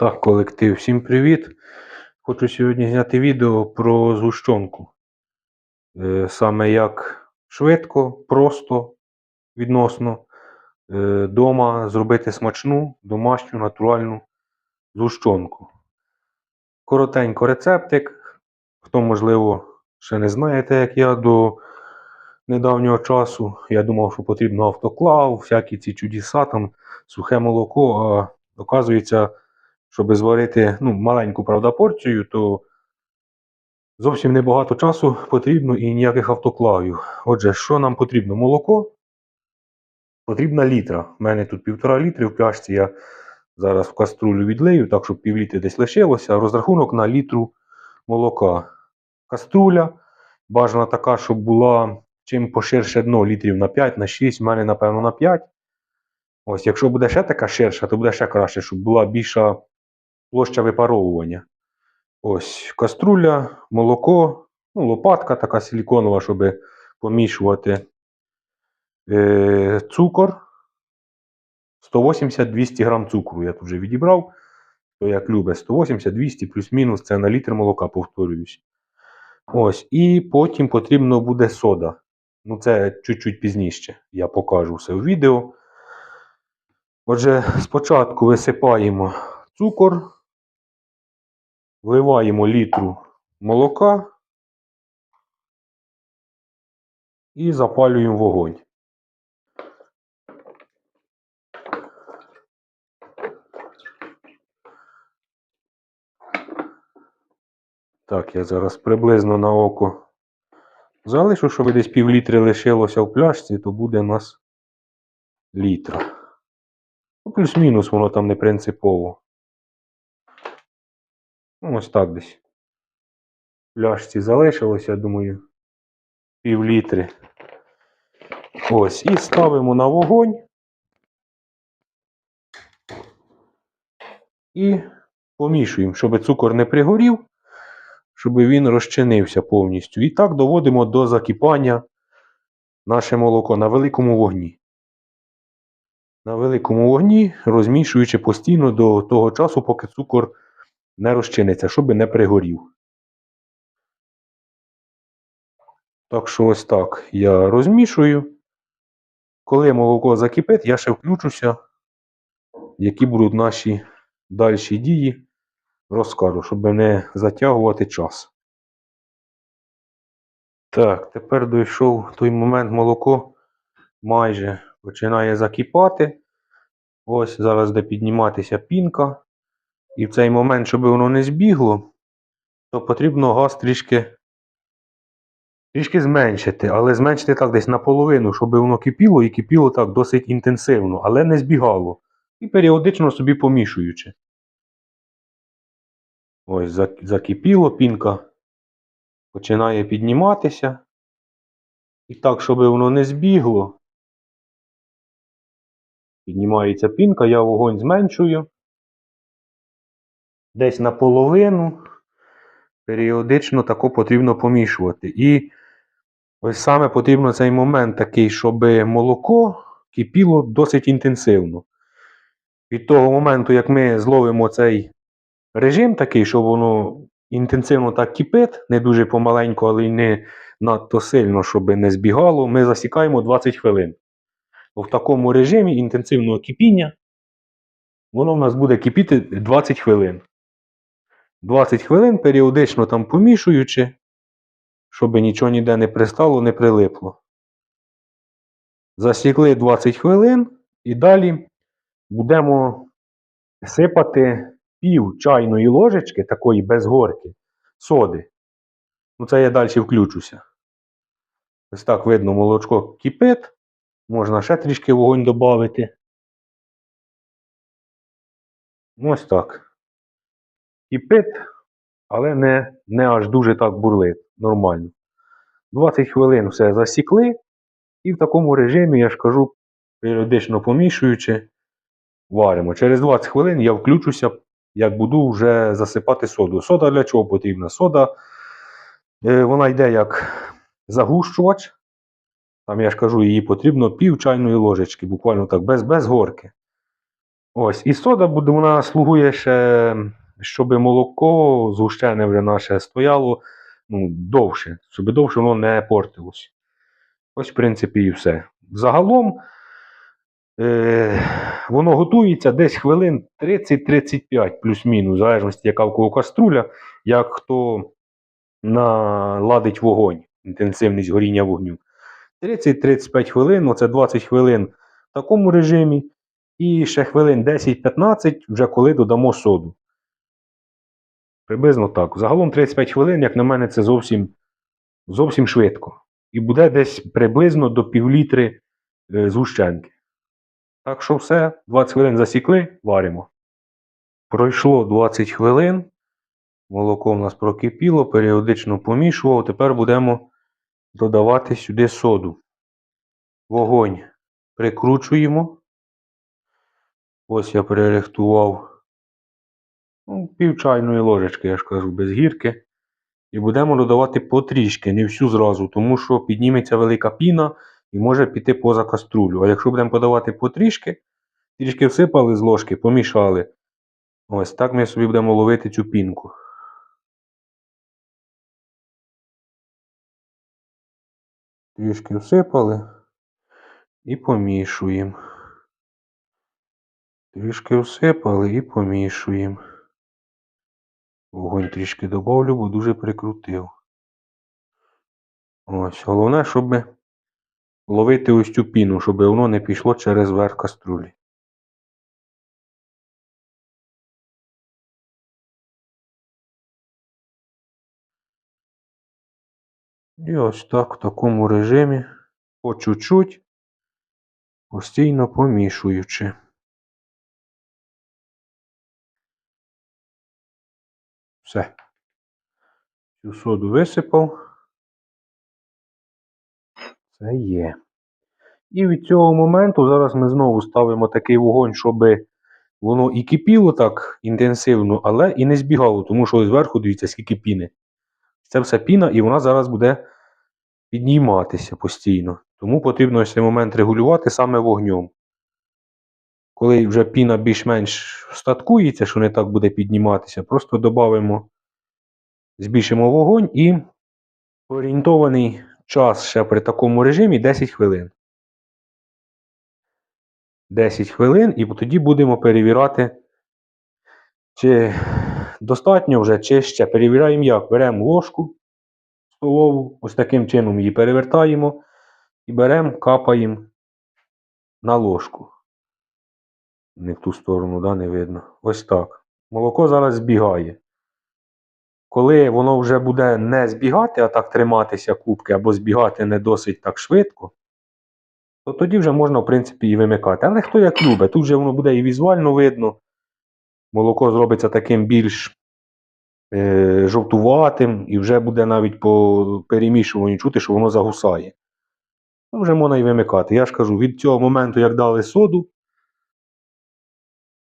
Так, колектив, всім привіт. Хочу сьогодні зняти відео про згущенку. Е, Саме як швидко, просто, відносно е, дома зробити смачну, домашню, натуральну згущенку. Коротенько рецептик. Хто, можливо, ще не знаєте, як я до недавнього часу. Я думав, що потрібно автоклав, всякі ці чудеса, там, сухе молоко, а оказується щоб зварити ну, маленьку правда, порцію, то зовсім небагато часу потрібно і ніяких автоклавів. Отже, що нам потрібно? Молоко. Потрібна літра. У мене тут півтора літри в пляшці. Я зараз в каструлю відлию, так щоб пів літри десь лишилося. Розрахунок на літру молока. Каструля. Бажана така, щоб була чим поширше дно літрів на 5, на 6, в мене, напевно, на 5. Ось, якщо буде ще така ширша, то буде ще краще, щоб була більша площа випаровування. Ось каструля, молоко, ну, лопатка така силіконова, щоб помішувати. Е, цукор. 180-200 грам цукру я тут вже відібрав. То як любить, 180-200 плюс-мінус це на літр молока, повторююсь. Ось, і потім потрібно буде сода. Ну, це чуть-чуть пізніше. Я покажу все у відео. Отже, спочатку висипаємо цукор, вливаємо літру молока і запалюємо вогонь. Так, я зараз приблизно на око залишу, щоб десь пів літри лишилося в пляшці, то буде у нас літра. Ну, плюс-мінус воно там не принципово. Ну, ось так десь. В пляшці залишилося, я думаю, пів літри. Ось, і ставимо на вогонь. І помішуємо, щоб цукор не пригорів, щоб він розчинився повністю. І так доводимо до закипання наше молоко на великому вогні. На великому вогні, розмішуючи постійно до того часу, поки цукор не розчиниться, щоб не пригорів. Так що ось так я розмішую. Коли молоко закипить, я ще включуся, які будуть наші дальші дії, розкажу, щоб не затягувати час. Так, тепер дійшов той момент молоко майже починає закипати. Ось зараз де підніматися пінка. І в цей момент, щоб воно не збігло, то потрібно газ трішки трішки зменшити, але зменшити так десь наполовину, щоб воно кипіло і кипіло так досить інтенсивно, але не збігало. І періодично собі помішуючи. Ось закипіло, пінка починає підніматися. І так, щоб воно не збігло. Піднімається пінка, я вогонь зменшую. Десь наполовину. Періодично тако потрібно помішувати. І ось саме потрібно цей момент такий, щоб молоко кипіло досить інтенсивно. Від того моменту, як ми зловимо цей режим такий, щоб воно інтенсивно так кипить, не дуже помаленьку, але й не надто сильно, щоб не збігало, ми засікаємо 20 хвилин. В такому режимі інтенсивного кипіння воно в нас буде кипіти 20 хвилин. 20 хвилин періодично там помішуючи, щоб нічого ніде не пристало, не прилипло. Засікли 20 хвилин і далі будемо сипати пів чайної ложечки, такої без горки, соди. Ну, це я далі включуся. Ось так видно, молочко кипить. Можна ще трішки вогонь додати. Ось так кипить, але не не аж дуже так бурлить. Нормально. 20 хвилин все засікли. І в такому режимі, я ж кажу, періодично помішуючи, варимо. Через 20 хвилин я включуся, як буду вже засипати соду. Сода для чого потрібна? Сода, е, вона йде як загущувач. Там я ж кажу, її потрібно пів чайної ложечки, буквально так, без без горки. Ось, і сода буде, вона слугує ще, щоб молоко згущене вже наше стояло ну, довше, щоб довше воно не портилось. Ось, в принципі, і все. Загалом е, воно готується десь хвилин 30-35 плюс-мінус, в залежності, яка в кого каструля, як хто наладить вогонь, інтенсивність горіння вогню. 30-35 хвилин, оце 20 хвилин в такому режимі. І ще хвилин 10-15, вже коли додамо соду. Приблизно так. Загалом 35 хвилин, як на мене, це зовсім, зовсім швидко. І буде десь приблизно до півлітри е, згущенки. Так що все, 20 хвилин засікли, варимо. Пройшло 20 хвилин. Молоко в нас прокипіло, періодично помішував. Тепер будемо додавати сюди соду. Вогонь прикручуємо. Ось я перерихтував ну, пів чайної ложечки, я ж кажу, без гірки. І будемо додавати потрішки, не всю зразу, тому що підніметься велика піна і може піти поза каструлю. А якщо будемо подавати потрішки, трішки всипали з ложки, помішали. Ось так ми собі будемо ловити цю пінку. Трішки всипали і помішуємо. Трішки всипали і помішуємо. Вогонь трішки добавлю, бо дуже прикрутив. Ось, головне, щоб ловити ось цю піну, щоб воно не пішло через верх каструлі. І ось так в такому режимі по чуть-чуть, постійно помішуючи. Все. Цю соду висипав. Це є. І від цього моменту зараз ми знову ставимо такий вогонь, щоб воно і кипіло так інтенсивно, але і не збігало, тому що зверху дивіться, скільки піни. Це все піна, і вона зараз буде підніматися постійно. Тому потрібно цей момент регулювати саме вогнем. Коли вже піна більш-менш статкується, що не так буде підніматися, просто додамо, збільшимо вогонь і орієнтований час ще при такому режимі 10 хвилин. 10 хвилин, і тоді будемо перевіряти, чи достатньо вже, чи ще. Перевіряємо як. Беремо ложку столову, ось таким чином її перевертаємо і беремо, капаємо на ложку. Не в ту сторону, да, не видно. Ось так. Молоко зараз збігає. Коли воно вже буде не збігати, а так триматися кубки, або збігати не досить так швидко, то тоді вже можна, в принципі, і вимикати. Але хто як любить, тут вже воно буде і візуально видно. Молоко зробиться таким більш е, жовтуватим, і вже буде навіть по перемішуванню чути, що воно загусає. Ну, вже можна і вимикати. Я ж кажу, від цього моменту, як дали соду,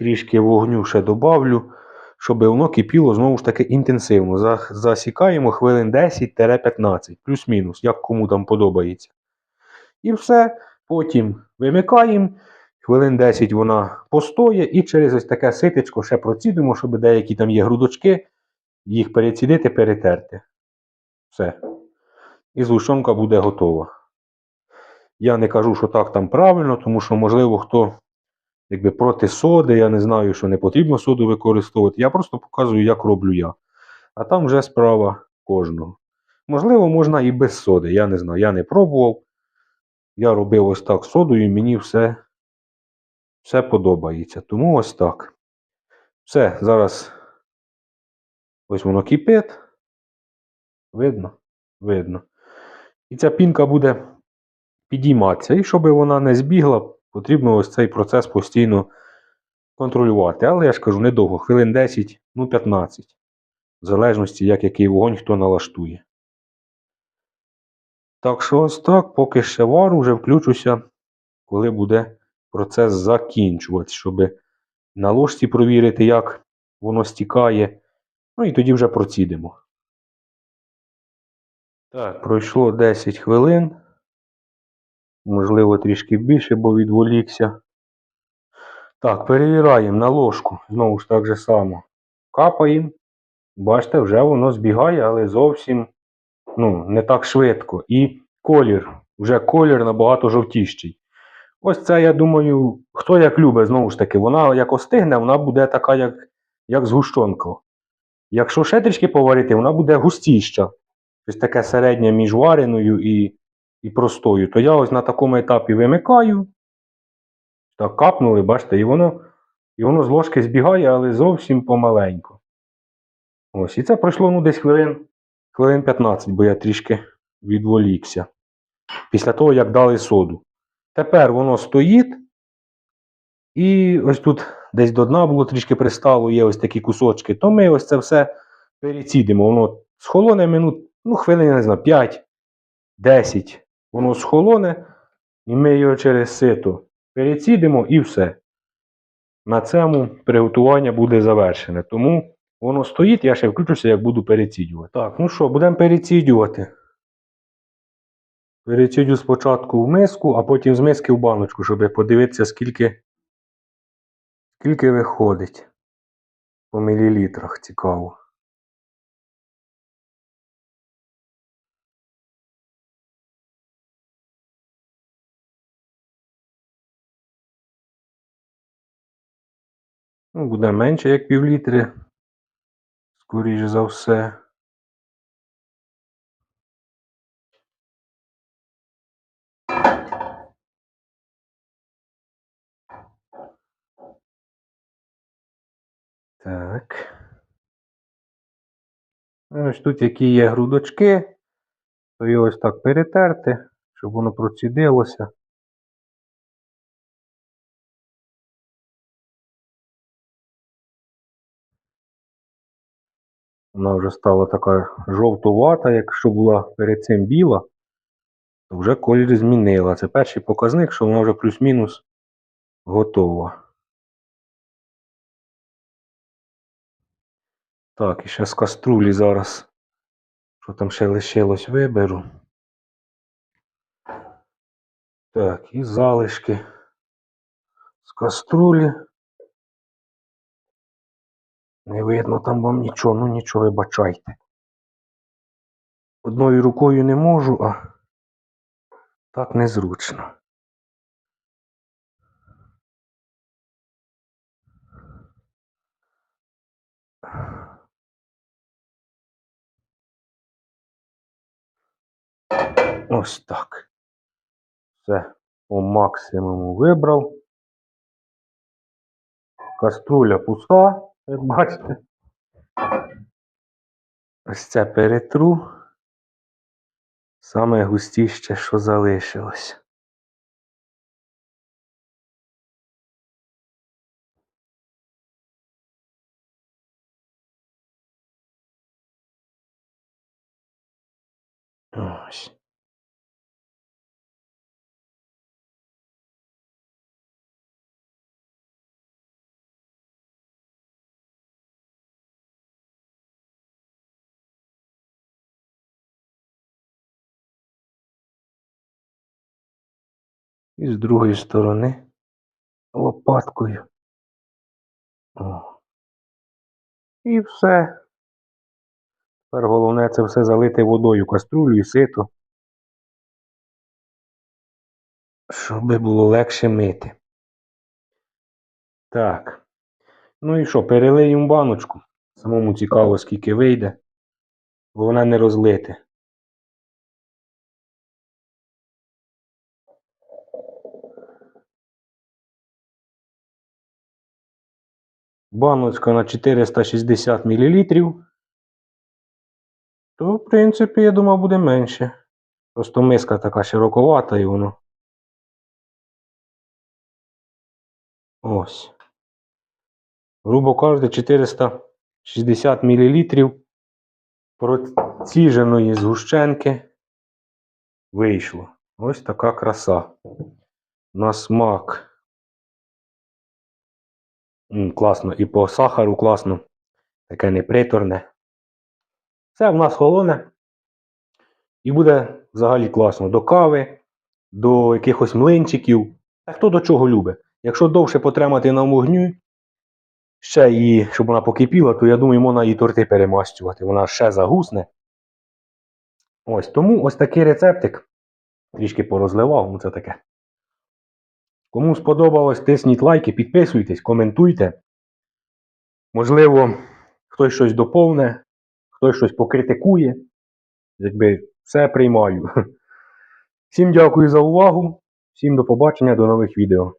трішки вогню ще добавлю, щоб воно кипіло знову ж таки інтенсивно. Засікаємо хвилин 10-15, плюс-мінус, як кому там подобається. І все. Потім вимикаємо. Хвилин 10 вона постоє, і через ось таке ситечко ще процідимо, щоб деякі там є грудочки, їх перецідити, перетерти. Все. І згущенка буде готова. Я не кажу, що так там правильно, тому що, можливо, хто якби проти соди, я не знаю, що не потрібно соду використовувати. Я просто показую, як роблю я. А там вже справа кожного. Можливо, можна і без соди. Я не знаю, я не пробував. Я робив ось так содою, і мені все, все подобається. Тому ось так. Все, зараз ось воно кипить. Видно? Видно. І ця пінка буде підійматися. І щоб вона не збігла, потрібно ось цей процес постійно контролювати. Але я ж кажу, недовго, хвилин 10, ну 15. В залежності, як який вогонь хто налаштує. Так що ось так, поки ще вару, вже включуся, коли буде процес закінчуватися, щоб на ложці провірити, як воно стікає. Ну і тоді вже процідимо. Так, пройшло 10 хвилин. Можливо, трішки більше, бо відволікся. Так, перевіряємо на ложку. Знову ж так же само. Капаємо. Бачите, вже воно збігає, але зовсім ну, не так швидко. І колір. Вже колір набагато жовтіший. Ось це, я думаю, хто як любить, знову ж таки, вона як остигне, вона буде така, як, як згущенка. Якщо ще трішки поварити, вона буде густіша. Щось таке середнє між вареною і, і простою. То я ось на такому етапі вимикаю. Так, капнули, бачите, і воно, і воно з ложки збігає, але зовсім помаленьку. Ось, і це пройшло ну, десь хвилин, хвилин 15, бо я трішки відволікся. Після того, як дали соду. Тепер воно стоїть. І ось тут десь до дна було трішки пристало, є ось такі кусочки. То ми ось це все перецідимо. Воно схолоне минут, ну, хвилин, я не знаю, 5-10. Воно схолоне, і ми його через сито перецідимо і все. На цьому приготування буде завершене. Тому воно стоїть, я ще включуся, як буду перецідювати. Так, ну що, будемо перецідювати. Перецідю спочатку в миску, а потім з миски в баночку, щоб подивитися, скільки, скільки виходить. По мілілітрах цікаво. Ну, буде менше, як півлітри. Скоріше за все. Так. Ось тут які є грудочки, то його ось так перетерти, щоб воно процідилося. Вона вже стала така жовтувата, якщо була перед цим біла, то вже колір змінила. Це перший показник, що вона вже плюс-мінус готова. Так, і ще з каструлі зараз. Що там ще лишилось, виберу. Так, і залишки з каструлі. Не видно там вам нічого, ну нічого вибачайте. Одною рукою не можу, а так незручно. Ось так. Все по максимуму вибрав. Каструля пуста, як бачите. Ось це перетру. Саме густіще, що залишилось. І з другої сторони лопаткою. О. І все. Тепер головне це все залити водою, каструлю і сито. Щоб було легше мити. Так. Ну і що, перелиємо баночку. Самому цікаво, скільки вийде. Бо вона не розлите. Баночка на 460 мл. То, в принципі, я думав, буде менше. Просто миска така широковата і воно. Ось. Грубо кажучи, 460 мл проціженої згущенки вийшло. Ось така краса. На смак. Класно. І по сахару класно. Таке неприторне. Все в нас холоне. І буде взагалі класно. До кави, до якихось млинчиків. А хто до чого любить. Якщо довше потримати на вогню, ще її, щоб вона покипіла, то я думаю, можна її торти перемащувати. Вона ще загусне. Ось тому ось такий рецептик. Трішки порозливав, ну це таке. Кому сподобалось, тисніть лайки, підписуйтесь, коментуйте. Можливо, хтось щось доповне, хтось щось покритикує. Якби все приймаю. Всім дякую за увагу. Всім до побачення, до нових відео.